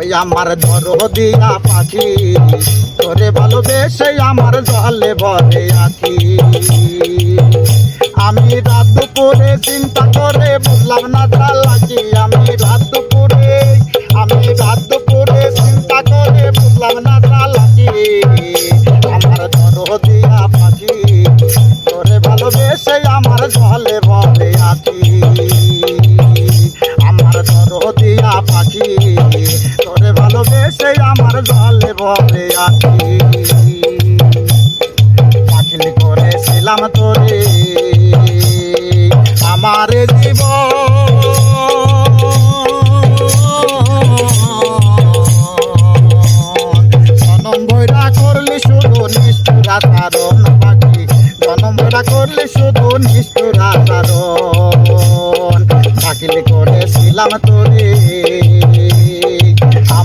ওই আমার ধরো দিয়া পাখি, তোরে ভালোবেসে আমার জলে ভরে আছি আমি রাত দুপুরে চিন্তা করে বুঝলাম না চালাকি আমি রাত দুপুরে, আমি রাত দুপুরে চিন্তা করে বুঝলাম না চালাকি আমার ধরো দিয়া পাখি, তোরে ভালোবেসে আমার জলে ভরে আছি আমার ধরো দিয়া পাখি ভালোবেসে আমার জলে ভরে আছি। পাখিল করেছিলাম তোরে। আমার জীব জনম ভৈরা করলি শুধু নিষ্ঠুরা কারণ পাখি। জনম ভৈরা শুধু নিষ্ঠুরা কারণ পাখিল করেছিলাম তোরে।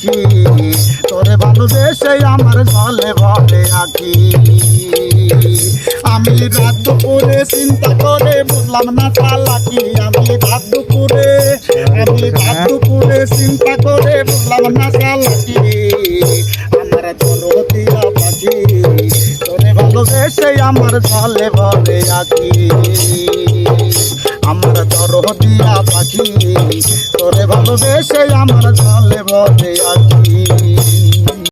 পাখি তোরে ভালোবেসে আমার জলে ভরে আছি আমি রাত দুপুরে চিন্তা করে বুঝলাম না আমি রাত দুপুরে, আমি রাত দুপুরে চিন্তা করে বুঝলাম না চালাকি আমার ধরো দিয়া পাখি তোরে ভালোবেসে আমার জলে ভরে আছি আমার তোরে ভালোবেসে আমার জালে বলে আছি।